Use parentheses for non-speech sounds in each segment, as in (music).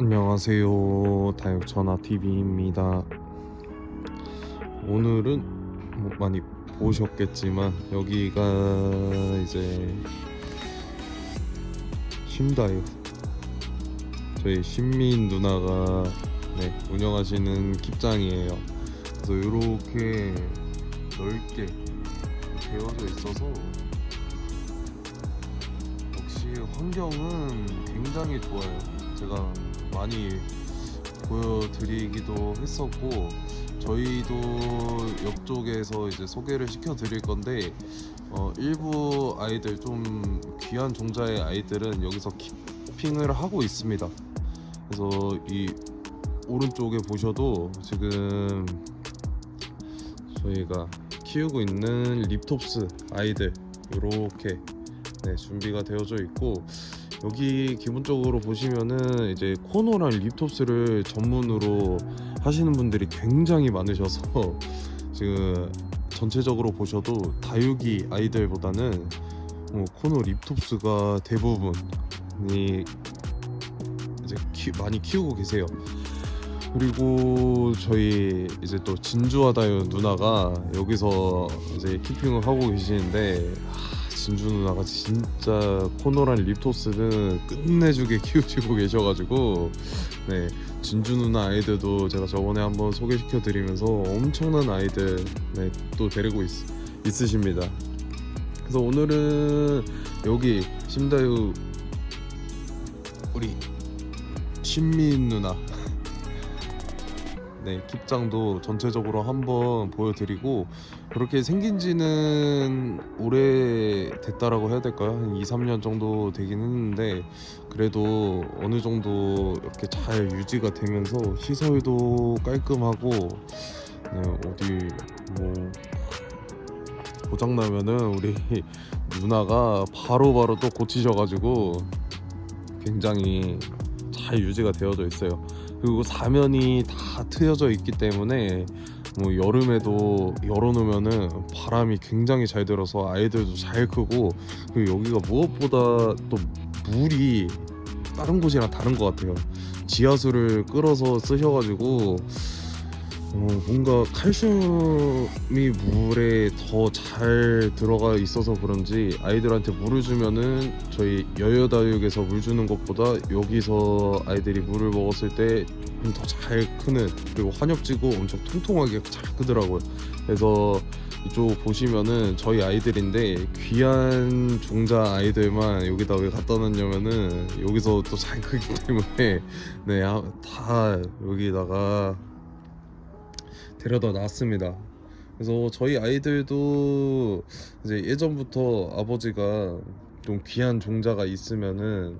안녕하세요. 다육전화TV입니다. 오늘은 뭐 많이 보셨겠지만 여기가 이제 심다육. 저희 신민 누나가 네, 운영하시는 킵장이에요. 그래서 이렇게 넓게 되어져 있어서 역시 환경은 굉장히 좋아요. 제가 많이 보여드리기도 했었고 저희도 옆쪽에서 이제 소개를 시켜 드릴 건데 어, 일부 아이들 좀 귀한 종자의 아이들은 여기서 키핑을 하고 있습니다. 그래서 이 오른쪽에 보셔도 지금 저희가 키우고 있는 립톱스 아이들 이렇게 네, 준비가 되어져 있고 여기 기본적으로 보시면은 이제 코너랑 립톱스를 전문으로 하시는 분들이 굉장히 많으셔서 (laughs) 지금 전체적으로 보셔도 다육이 아이들보다는 어, 코너 립톱스가 대부분이 이제 키, 많이 키우고 계세요. 그리고 저희 이제 또 진주하다요 누나가 여기서 이제 키핑을 하고 계시는데 아, 진주 누나가 진짜 코너란 립토스는 끝내주게 (laughs) 키우시고 계셔가지고 네 진주 누나 아이들도 제가 저번에 한번 소개시켜 드리면서 엄청난 아이들 네, 또 데리고 있, 있으십니다. 그래서 오늘은 여기 심다유 우리 신민 누나 네, 킵장도 전체적으로 한번 보여드리고 그렇게 생긴 지는 오래 됐다라고 해야 될까요? 한 2, 3년 정도 되긴 했는데 그래도 어느 정도 이렇게 잘 유지가 되면서 시설도 깔끔하고 네, 어디 뭐 고장 나면은 우리 누나가 바로바로 또 고치셔가지고 굉장히 잘 유지가 되어져 있어요. 그리고 사면이 다 트여져 있기 때문에 뭐 여름에도 열어놓으면은 바람이 굉장히 잘 들어서 아이들도 잘 크고 그리고 여기가 무엇보다 또 물이 다른 곳이랑 다른 것 같아요. 지하수를 끌어서 쓰셔가지고 어, 뭔가 칼슘이 물에 더 잘 들어가 있어서 그런지 아이들한테 물을 주면은 저희 여여다육에서 물 주는 것보다 여기서 아이들이 물을 먹었을 때 좀 더 잘 크는 그리고 환엽지고 엄청 통통하게 잘 크더라고요. 그래서 이쪽 보시면은 저희 아이들인데 귀한 종자 아이들만 여기다 왜 갖다 놨냐면은 여기서 또 잘 크기 때문에 (laughs) 네 다 여기다가 데려다 놨습니다. 그래서 저희 아이들도 이제 예전부터 아버지가 좀 귀한 종자가 있으면은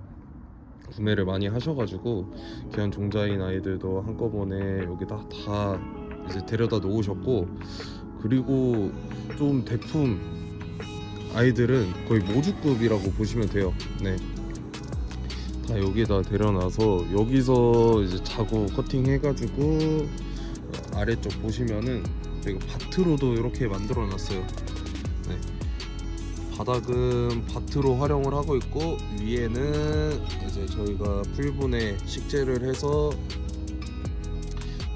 구매를 많이 하셔가지고 귀한 종자인 아이들도 한꺼번에 여기다 다 이제 데려다 놓으셨고 그리고 좀 대품 아이들은 거의 모주급이라고 보시면 돼요. 네. 다 여기다 데려놔서 여기서 이제 자고 커팅 해가지고 아래쪽 보시면은 저희가 밭으로도 이렇게 만들어 놨어요. 네. 바닥은 밭으로 활용을 하고 있고 위에는 이제 저희가 풀분에 식재를 해서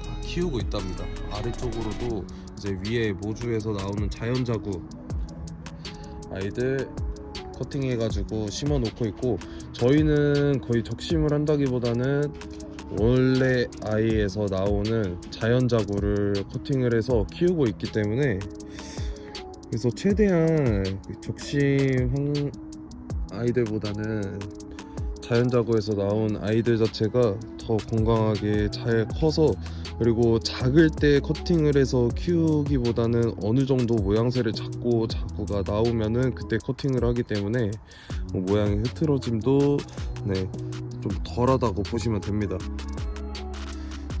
다 키우고 있답니다. 아래쪽으로도 이제 위에 모주에서 나오는 자연 자구 아이들 커팅해가지고 심어 놓고 있고 저희는 거의 적심을 한다기보다는 원래 아이에서 나오는 자연 자구를 커팅을 해서 키우고 있기 때문에 그래서 최대한 그 적심 황 아이들보다는 자연 자구에서 나온 아이들 자체가 더 건강하게 잘 커서 그리고 작을 때 커팅을 해서 키우기보다는 어느 정도 모양새를 잡고 자구가 나오면은 그때 커팅을 하기 때문에 뭐 모양의 흐트러짐도 네, 좀 덜하다고 보시면 됩니다.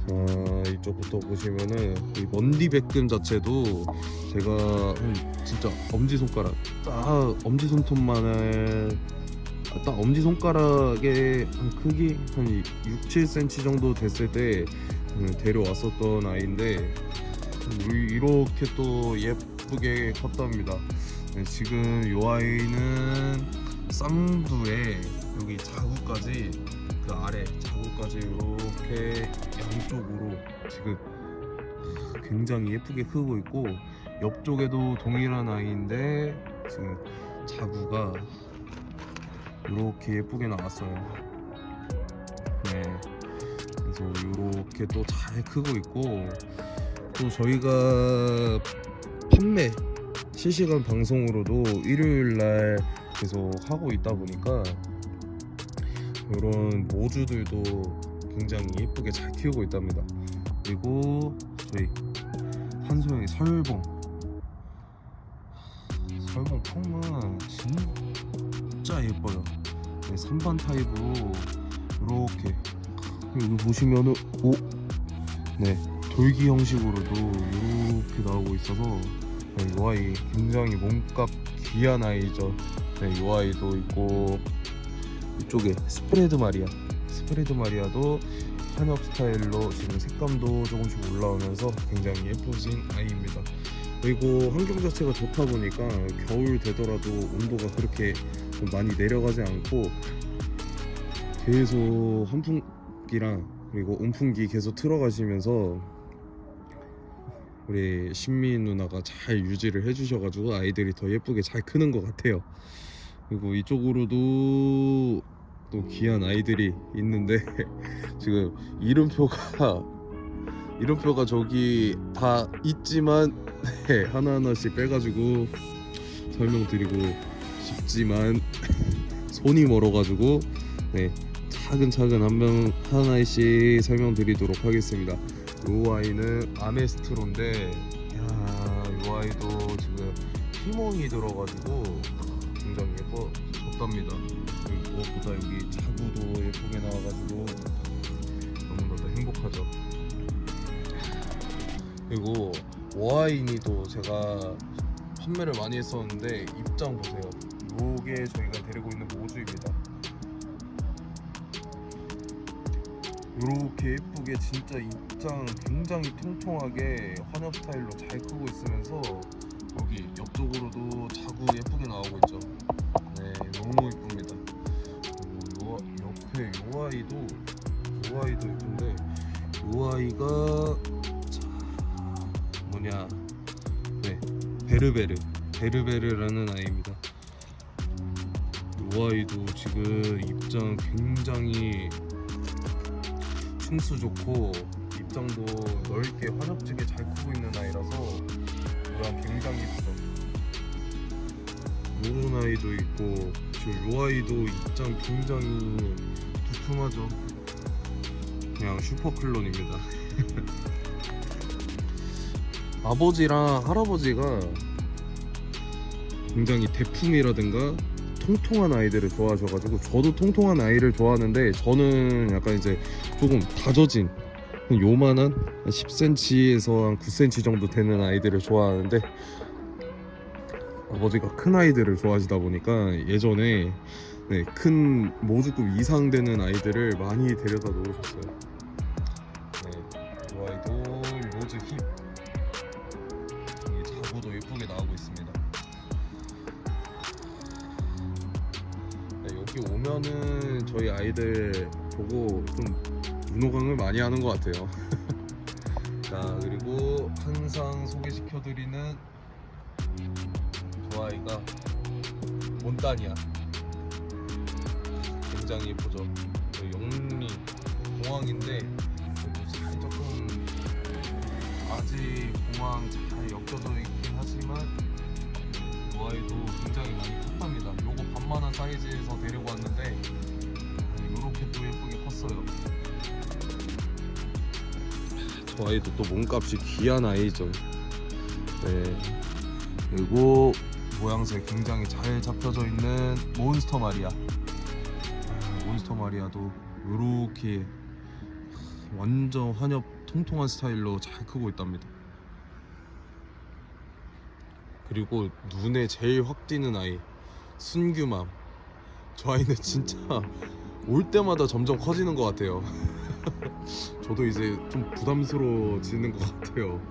자 이쪽부터 보시면은 이 먼디 백금 자체도 제가 한 진짜 엄지 손가락 딱 엄지 손톱만을 아, 딱 엄지 손가락의 한 크기 한 6, 7cm 정도 됐을 때 음, 데려왔었던 아이인데 음, 이렇게 또 예쁘게 컸답니다. 네, 지금 이 아이는 쌍두에 여기 자구까지 그 아래 자구까지 이렇게 양쪽으로 지금 굉장히 예쁘게 크고 있고 옆쪽에도 동일한 아이인데 지금 자구가 이렇게 예쁘게 나왔어요. 네. 그래서 이렇게 또 잘 크고 있고 또 저희가 판매 실시간 방송으로도 일요일 날 계속 하고 있다 보니까 이런 모주들도 굉장히 예쁘게 잘 키우고 있답니다. 그리고 저희 한소영이 설봉 설봉 콩은 진짜 예뻐요. 네, 3반 타입으로 이렇게 여기 보시면은 오, 네 돌기 형식으로도 이렇게 나오고 있어서 네, 이 아이 굉장히 몸값 귀한 아이죠. 네, 이 아이도 있고 이쪽에 스프레드 마리아, 스프레드 마리아도 한엽 스타일로 지금 색감도 조금씩 올라오면서 굉장히 예뻐진 아이입니다. 그리고 환경 자체가 좋다 보니까 겨울 되더라도 온도가 그렇게 좀 많이 내려가지 않고 계속 환풍기랑 그리고 온풍기 계속 틀어가시면서 우리 신민 누나가 잘 유지를 해주셔가지고 아이들이 더 예쁘게 잘 크는 것 같아요. 그리고 이쪽으로도 또 귀한 아이들이 있는데 (laughs) 지금 이름표가 (laughs) 이름표가 저기 다 있지만 (laughs) 네, 하나하나씩 빼가지고 설명드리고 싶지만 손이 멀어가지고 네, 차근차근 한 명 하나씩 설명드리도록 하겠습니다. 이 아이는 아메스트로인데 야, 이 아이도 지금 피멍이 들어가지고 굉장히 예뻐졌답니다. 그리고 무엇보다 여기 자구도 예쁘게 나와가지고 너무나도 행복하죠. 그리고 워아이니도 제가 판매를 많이 했었는데 입장 보세요. 요게 저희가 데리고 있는 모주입니다. 요렇게 예쁘게 진짜 입장 굉장히 통통하게 환엽 스타일로 잘 크고 있으면서 여기 옆쪽으로도 자구 예쁘게 나오고 있죠. 네, 너무 예쁩니다. 그리고 요 옆에 요 아이도 요 아이도 예쁜데 요 아이가 자 뭐냐 네 베르베르 베르베르라는 아이입니다. 요 아이도 지금 입장 굉장히 층수 좋고 입장도 넓게 환엽지게 잘 크고 있는 아이라서 이랑 굉장히 예쁘죠. 요런 아이도 있고 지금 요 아이도 입장 굉장히 두툼하죠. 그냥 슈퍼 클론입니다. (laughs) 아버지랑 할아버지가 굉장히 대품이라든가 통통한 아이들을 좋아하셔가지고 저도 통통한 아이를 좋아하는데 저는 약간 이제 조금 다져진 한 요만한 한 10cm에서 한 9cm 정도 되는 아이들을 좋아하는데 아버지가 큰 아이들을 좋아하시다 보니까 예전에 네, 큰 모주급 이상 되는 아이들을 많이 데려다 놓으셨어요. 네, 이 아이도 모주 힙 자구도 예쁘게 나오고 있습니다. 네, 여기 오면은 저희 아이들 보고 좀 눈호강을 많이 하는 것 같아요. (laughs) 자 그리고 항상 소개시켜 드리는 저 아이가 몬타니아 굉장히 예쁘죠. 그 영리 살짝 좀 아직 공황 잘 엮여져 있긴 하지만 이 아이도 굉장히 많이 컸답니다. 요거 반만한 사이즈에서 데리고 왔는데 이렇게 또 예쁘게 컸어요. 저 아이도 또 몸값이 귀한 아이죠. 네. 그리고 모양새 굉장히 잘 잡혀져 있는 몬스터 마리아. 아, 몬스터 마리아도 이렇게 완전 환엽 통통한 스타일로 잘 크고 있답니다. 그리고 눈에 제일 확 띄는 아이 순규맘. 저 아이는 진짜 올 때마다 점점 커지는 것 같아요. (laughs) 저도 이제 좀 부담스러워지는 것 같아요.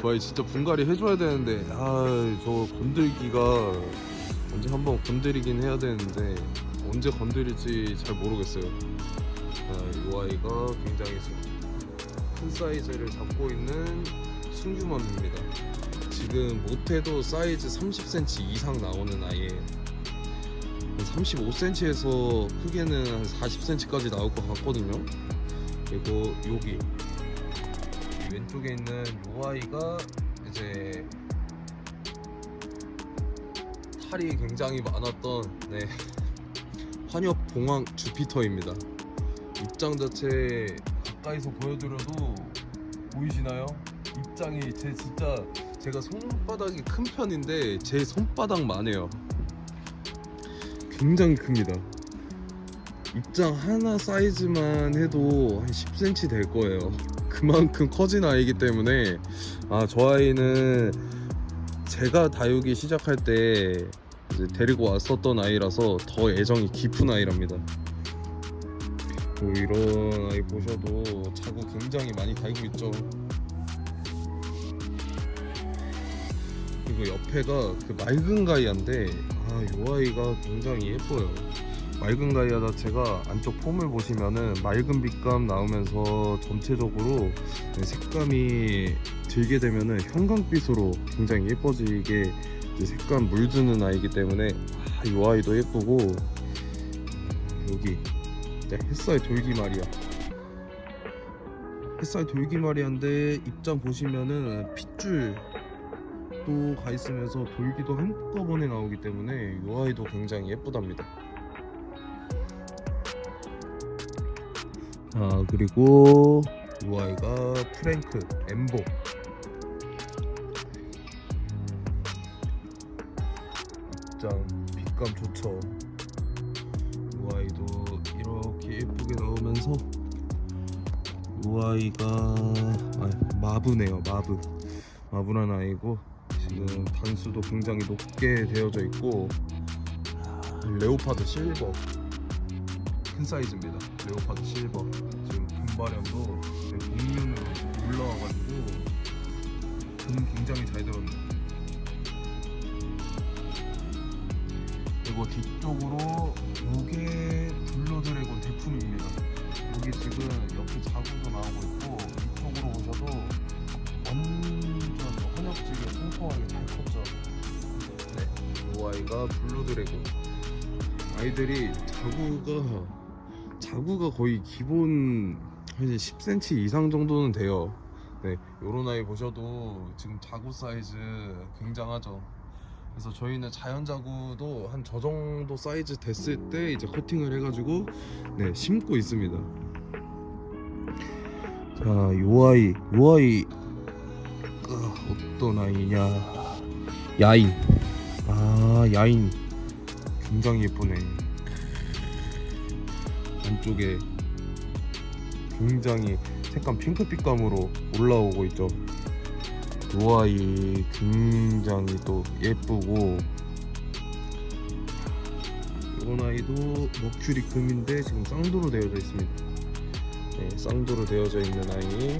저 아이 진짜 분갈이 해줘야 되는데 아저 건들기가 언제 한번 건드리긴 해야 되는데 언제 건드릴지 잘 모르겠어요. 아, 이 아이가 굉장히 수- 큰 사이즈를 잡고 있는 순규맘입니다. 지금 못해도 사이즈 30cm 이상 나오는 아이예요. 35cm에서 크게는 한 40cm까지 나올 것 같거든요. 그리고 여기 이 왼쪽에 있는 이 아이가 이제 탈이 굉장히 많았던 네, (laughs) 환엽 봉황 주피터입니다. 입장 자체 가까이서 보여드려도 보이시나요? 입장이 제 진짜 제가 손바닥이 큰 편인데 제 손바닥만 해요. 굉장히 큽니다. 입장 하나 사이즈만 해도 한 10cm 될 거예요. 그만큼 커진 아이기 때문에 아 저 아이는 제가 다육이 시작할 때 데리고 왔었던 아이라서 더 애정이 깊은 아이랍니다. 뭐 이런 아이 보셔도 자구 굉장히 많이 달고 있죠. 그리고 옆에가 그 맑은 가이아인데 아이 아이가 굉장히 예뻐요. 맑은 가이아 자체가 안쪽 폼을 보시면은 맑은 빛감 나오면서 전체적으로 색감이 들게 되면은 형광빛으로 굉장히 예뻐지게 색감 물드는 아이기 때문에 아, 이 아이도 예쁘고 여기 이제 햇살 돌기 말이야 햇살 돌기 말이한데 입장 보시면은 핏줄 또 가 있으면서 돌기도 한꺼번에 나오기 때문에 이 아이도 굉장히 예쁘답니다 아 그리고 이 아이가 프랭크 엠보. 입장 빛감 좋죠. 이 아이도 이렇게 예쁘게 나오면서 이 아이가 아, 마브네요 마브 마브란 아이고 지금 단수도 굉장히 높게 되어져 있고 레오파드 실버 큰 사이즈입니다. 레오파드 실버. 지금 금발염도 목륜으로 올라와가지고 금 굉장히 잘 들었네요 그리고 뒤쪽으로 이게 블러드래곤 대품입니다. 여기 지금 옆에 자국도 나오고 있고 이쪽으로 오셔도 완전 헌혁지게 통통하게 잘 컸죠. 네, 이 아이가 블루드래곤. 아이들이 자구가 자구가 거의 기본 한 10cm 이상 정도는 돼요 네, 요런 아이 보셔도 지금 자구 사이즈 굉장하죠 그래서 저희는 자연 자구도 한 저 정도 사이즈 됐을 때 이제 커팅을 해가지고 네 심고 있습니다. 자, 요 아이, 요 아이 어, 어떤 아이냐? 야인. 아, 야인. 굉장히 예쁘네. 안쪽에 굉장히 색감 핑크빛감으로 올라오고 있죠. 요 아이 굉장히 또 예쁘고 이런 아이도 머큐리 금인데 지금 쌍도로 되어져 있습니다. 네, 쌍도로 되어져 있는 아이.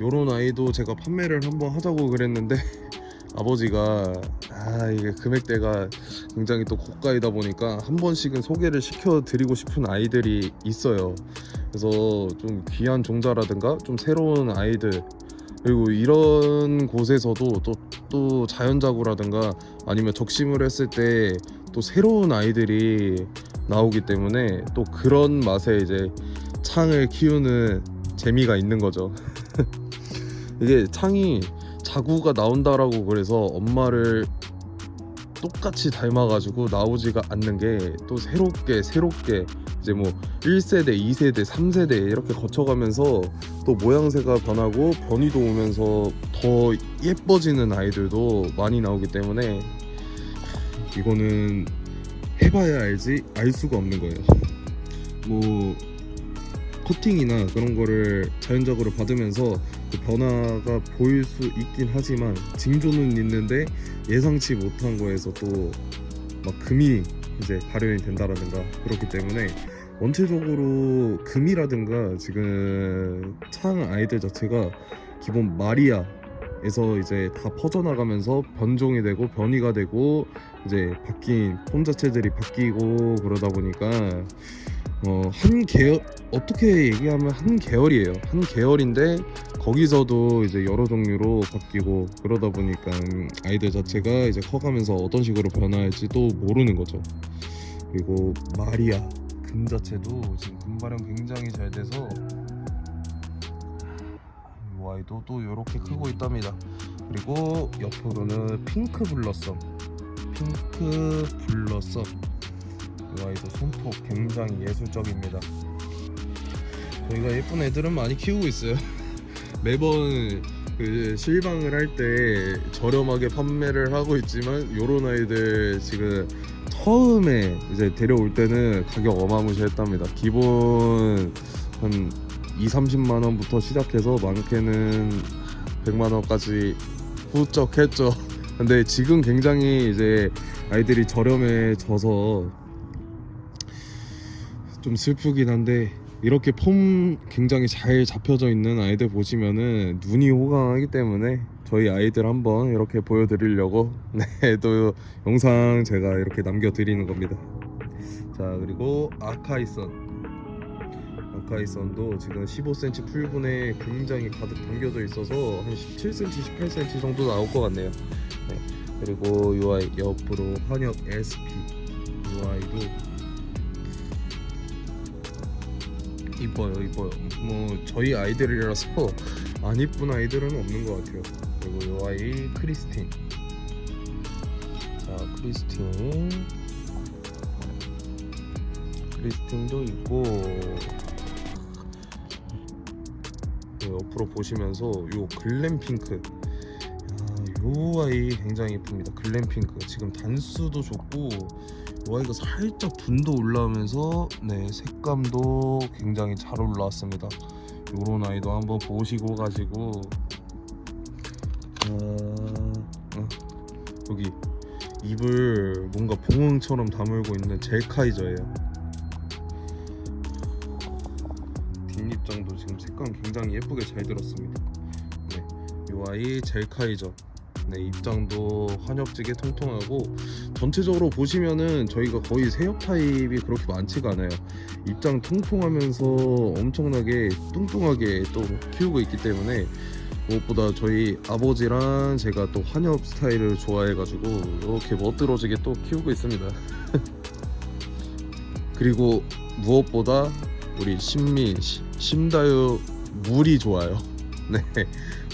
요런 아이도 제가 판매를 한번 하자고 그랬는데 (laughs) 아버지가 아 이게 금액대가 굉장히 또 고가이다 보니까 한 번씩은 소개를 시켜 드리고 싶은 아이들이 있어요. 그래서 좀 귀한 종자라든가 좀 새로운 아이들 그리고 이런 곳에서도 또, 또 자연자구라든가 아니면 적심을 했을 때 또 새로운 아이들이 나오기 때문에 또 그런 맛에 이제 창을 키우는 재미가 있는 거죠. (laughs) 이게 창이 자구가 나온다라고 그래서 엄마를 똑같이 닮아가지고 나오지가 않는 게 또 새롭게 새롭게 이제 뭐 1세대, 2세대, 3세대 이렇게 거쳐가면서 또 모양새가 변하고 변이도 오면서 더 예뻐지는 아이들도 많이 나오기 때문에 이거는 해봐야 알지 알 수가 없는 거예요. 뭐 커팅이나 그런 거를 자연적으로 받으면서 그 변화가 보일 수 있긴 하지만 징조는 있는데 예상치 못한 거에서 또 막 금이 이제 발현이 된다라든가 그렇기 때문에 원체적으로 금이라든가 지금 창 아이들 자체가 기본 마리아에서 이제 다 퍼져나가면서 변종이 되고 변이가 되고 이제 바뀐 폼 자체들이 바뀌고 그러다 보니까 어, 한 계열 어떻게 얘기하면 한 계열이에요. 한 계열인데 거기서도 이제 여러 종류로 바뀌고 그러다 보니까 음, 아이들 자체가 이제 커가면서 어떤 식으로 변화할지도 모르는 거죠. 그리고 마리아 금 자체도 지금 금 발현 굉장히 잘 돼서 이 아이도 또 이렇게 크고 있답니다. 그리고 옆으로는 핑크 블러썸, 핑크 블러썸. 이 아이도 손톱 굉장히 예술적입니다. 저희가 예쁜 애들은 많이 키우고 있어요. (laughs) 매번 그 실방을 할 때 저렴하게 판매를 하고 있지만 요런 아이들 지금 처음에 이제 데려올 때는 가격 어마무시했답니다. 기본 한 2, 30만 원부터 시작해서 많게는 100만 원까지 후쩍 했죠. (laughs) 근데 지금 굉장히 이제 아이들이 저렴해져서 좀 슬프긴 한데 이렇게 폼 굉장히 잘 잡혀져 있는 아이들 보시면은 눈이 호강하기 때문에 저희 아이들 한번 이렇게 보여드리려고 (laughs) 네 또 영상 제가 이렇게 남겨드리는 겁니다. 자 그리고 아카이선 아카이선도 지금 15cm 풀분에 굉장히 가득 담겨져 있어서 한 17cm, 18cm 정도 나올 것 같네요. 네. 그리고 이 아이 옆으로 환엽 SP 이 아이도 이뻐요 이뻐요. 뭐 저희 아이들이라서 안 이쁜 아이들은 없는 것 같아요. 그리고 이 아이 크리스틴. 자 크리스틴. 크리스틴도 있고 네, 옆으로 보시면서 요 글램 핑크. 야, 요 아이 굉장히 이쁩니다. 글램 핑크. 지금 단수도 좋고 요 아이가 살짝 분도 올라오면서 네 색감도 굉장히 잘 올라왔습니다. 요런 아이도 한번 보시고 가지고 어, 어, 여기 입을 뭔가 봉황처럼 다물고 있는 젤카이저예요. 뒷입장도 지금 색감 굉장히 예쁘게 잘 들었습니다. 네, 요 아이 젤카이저. 네, 입장도 환엽지게 통통하고 전체적으로 보시면은 저희가 거의 새엽 타입이 그렇게 많지가 않아요. 입장 통통하면서 엄청나게 뚱뚱하게 또 키우고 있기 때문에 무엇보다 저희 아버지랑 제가 또 환엽 스타일을 좋아해가지고 이렇게 멋들어지게 또 키우고 있습니다. (laughs) 그리고 무엇보다 우리 시- 심다유 물이 좋아요. (laughs) 네,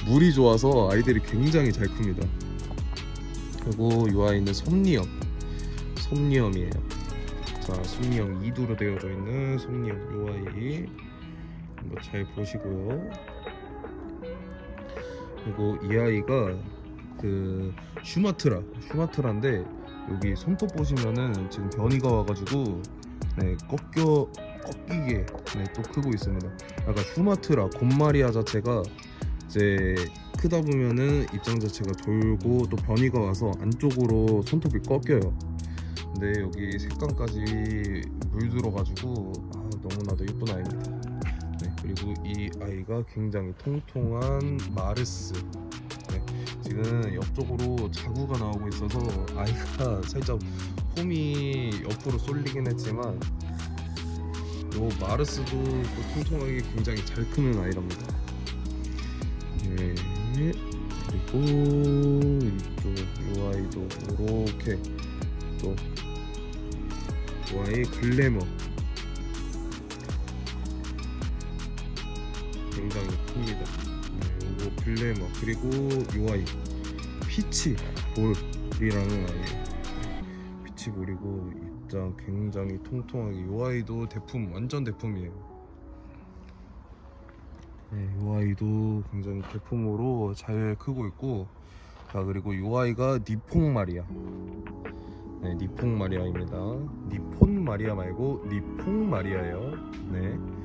물이 좋아서 아이들이 굉장히 잘 큽니다. 그리고 이 아이는 솜니엄, 솜니엄이에요. 자, 솜니엄 2두로 되어져 있는 솜니엄 이 아이 한번 잘 보시고요. 그리고 이 아이가 그 슈마트라, 슈마트라인데 여기 손톱 보시면은 지금 변이가 와가지고 네, 꺾여 꺾이게 네, 또 크고 있습니다. 약간 슈마트라 곰마리아 자체가 이제 크다 보면은 입장 자체가 돌고 또 변이가 와서 안쪽으로 손톱이 꺾여요. 근데 여기 색감까지 물들어가지고 아, 너무나도 예쁜 아이입니다. 네, 그리고 이 아이가 굉장히 통통한 마르스. 네, 지금 옆쪽으로 자구가 나오고 있어서 아이가 (laughs) 살짝 폼이 옆으로 쏠리긴 했지만 요 마르스도 또 통통하게 굉장히 잘 크는 아이랍니다. 네. 그리고 이쪽 요 아이도 이렇게 또요 아이 글래머 굉장히 큽니다. 네, 요거 글래머 그리고 요 아이 피치 볼이라는 아이예요. 피치 볼이고 입장 굉장히 통통하게 요 아이도 대품 완전 대품이에요. 네, 이 아이도 굉장히 대품으로 잘 크고 있고 자 그리고 이 아이가 니퐁 마리아. 네 니퐁 마리아입니다. 니폰 마리아 말고 니퐁 마리아예요. 네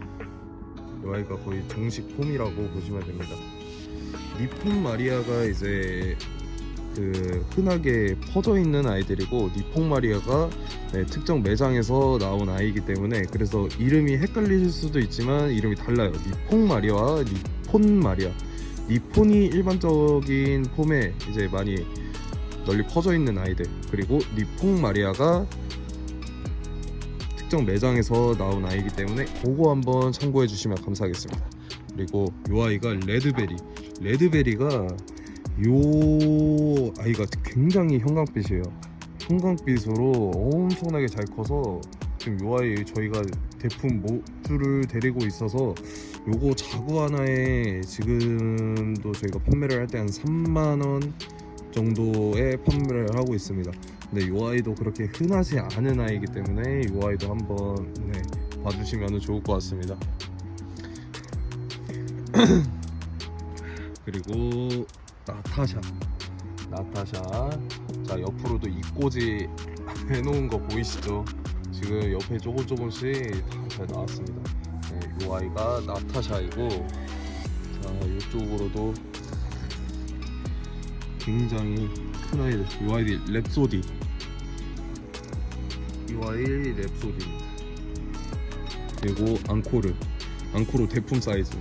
이 아이가 거의 정식 폼이라고 보시면 됩니다. 니폰 마리아가 이제 그 흔하게 퍼져 있는 아이들이고 니퐁 마리아가 네, 특정 매장에서 나온 아이이기 때문에 그래서 이름이 헷갈리실 수도 있지만 이름이 달라요. 니퐁 마리아와 니폰 마리아. 니폰이 일반적인 폼에 이제 많이 널리 퍼져 있는 아이들 그리고 니퐁 마리아가 특정 매장에서 나온 아이기 때문에 그거 한번 참고해 주시면 감사하겠습니다. 그리고 요 아이가 레드베리. 레드베리가 요 아이가 굉장히 형광빛이에요. 형광빛으로 엄청나게 잘 커서 지금 요 아이 저희가 대품 모주를 데리고 있어서 요거 자구 하나에 지금도 저희가 판매를 할 때 한 3만 원 정도에 판매를 하고 있습니다. 근데 요 아이도 그렇게 흔하지 않은 아이기 때문에 요 아이도 한번 네, 봐주시면 좋을 것 같습니다. (clears throat) 그리고 나타샤, 나타샤. 자 옆으로도 입꼬지 (laughs) 해놓은 거 보이시죠? 지금 옆에 조금 조금씩 다 잘 나왔습니다. 네, 요 아이가 나타샤이고, 자 이쪽으로도 굉장히 큰 아이들. 요 아이디 랩소디. 이 아이 랩소디입니다. 그리고 앙코르. 앙코르 대품 사이즈.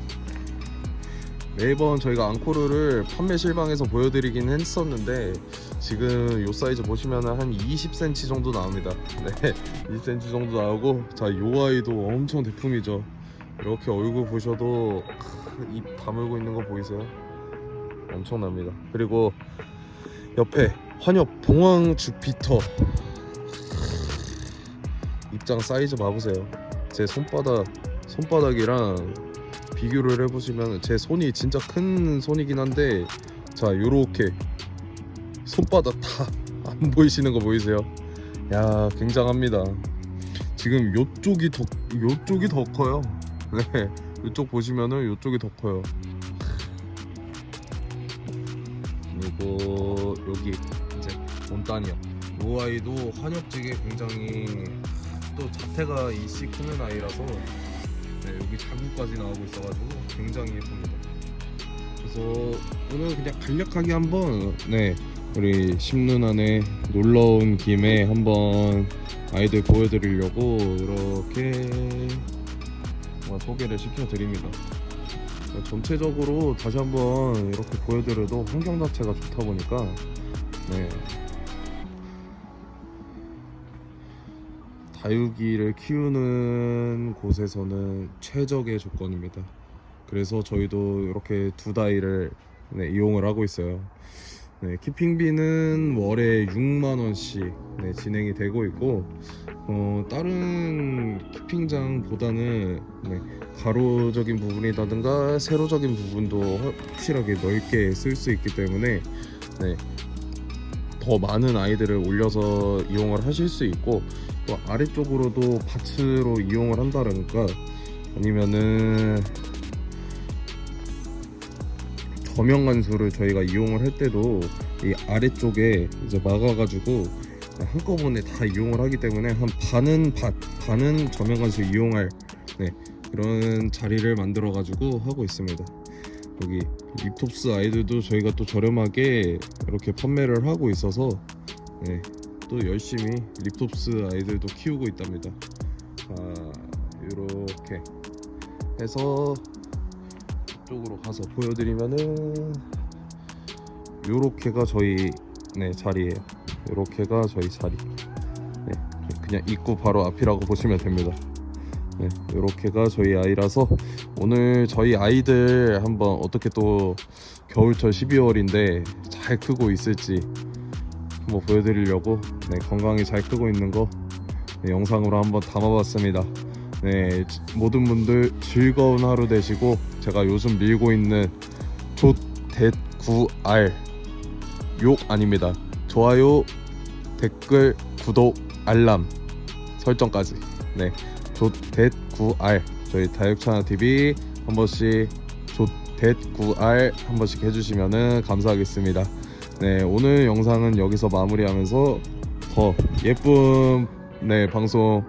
매번 저희가 앙코르를 판매 실방에서 보여드리긴 했었는데 지금 요 사이즈 보시면 한 20cm 정도 나옵니다. 네, (laughs) 20cm 정도 나오고 자요 아이도 엄청 대품이죠. 이렇게 얼굴 보셔도 크, 입 다물고 있는 거 보이세요? 엄청납니다. 그리고 옆에 환엽 봉황 주피터 입장 사이즈 봐보세요. 제 손바닥 손바닥이랑 비교를 해보시면 제 손이 진짜 큰 손이긴 한데 자 요렇게 손바닥 다 (laughs) 안 보이시는 거 보이세요? 야 굉장합니다. 지금 요쪽이 더 요쪽이 더 커요. (laughs) 네, 요쪽 보시면은 요쪽이 더 커요. 그리고 여기 이제 온단이요. 요 아이도 환엽직에 굉장히 또 자태가 이 씨 크는 아이라서 네, 여기 자구까지 나오고 있어가지고 굉장히 예쁩니다. 그래서 오늘 그냥 간략하게 한번 네 우리 심누난에 놀러 온 김에 한번 아이들 보여드리려고 이렇게 어, 소개를 시켜드립니다. 전체적으로 다시 한번 이렇게 보여드려도 환경 자체가 좋다 보니까 네 다육이를 키우는 곳에서는 최적의 조건입니다. 그래서 저희도 이렇게 두 다이를 네, 이용을 하고 있어요. 네, 키핑비는 월에 6만 원씩 네, 진행이 되고 있고 어, 다른 키핑장보다는 네, 가로적인 부분이라든가 세로적인 부분도 확실하게 넓게 쓸 수 있기 때문에 네, 더 많은 아이들을 올려서 이용을 하실 수 있고 또 아래쪽으로도 밭으로 이용을 한다라니까 아니면은 저명 관수를 저희가 이용을 할 때도 이 아래쪽에 이제 막아가지고 한꺼번에 다 이용을 하기 때문에 한 반은 밭, 반은 저명 관수 이용할 네, 그런 자리를 만들어 가지고 하고 있습니다. 여기 립톱스 아이들도 저희가 또 저렴하게 이렇게 판매를 하고 있어서 네, 또 열심히 립톱스 아이들도 키우고 있답니다. 자, 이렇게 해서 이쪽으로 가서 보여드리면은 요렇게가 저희 네 자리예요. 요렇게가 저희 자리. 네, 그냥 입구 바로 앞이라고 보시면 됩니다. 네, 요렇게가 저희 아이라서 오늘 저희 아이들 한번 어떻게 또 겨울철 12월인데 잘 크고 있을지 한번 보여드리려고 네, 건강히 잘 크고 있는 거 네, 영상으로 한번 담아봤습니다. 네, 지- 모든 분들 즐거운 하루 되시고 제가 요즘 밀고 있는 조댓구알 욕 아닙니다. 좋아요, 댓글, 구독, 알람 설정까지. 네, 조댓구알 저희 다육찬화 TV 한 번씩 조댓구알 한 번씩 해주시면은 감사하겠습니다. 네, 오늘 영상은 여기서 마무리하면서 더 예쁜 네 방송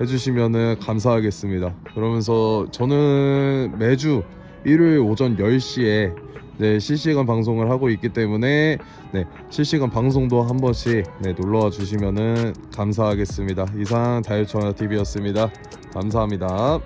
해주시면은 감사하겠습니다. 그러면서 저는 매주 일요일 오전 10시에 네, 실시간 방송을 하고 있기 때문에 네, 실시간 방송도 한 번씩 네, 놀러와 주시면은 감사하겠습니다. 이상 다이어트 TV였습니다. 감사합니다.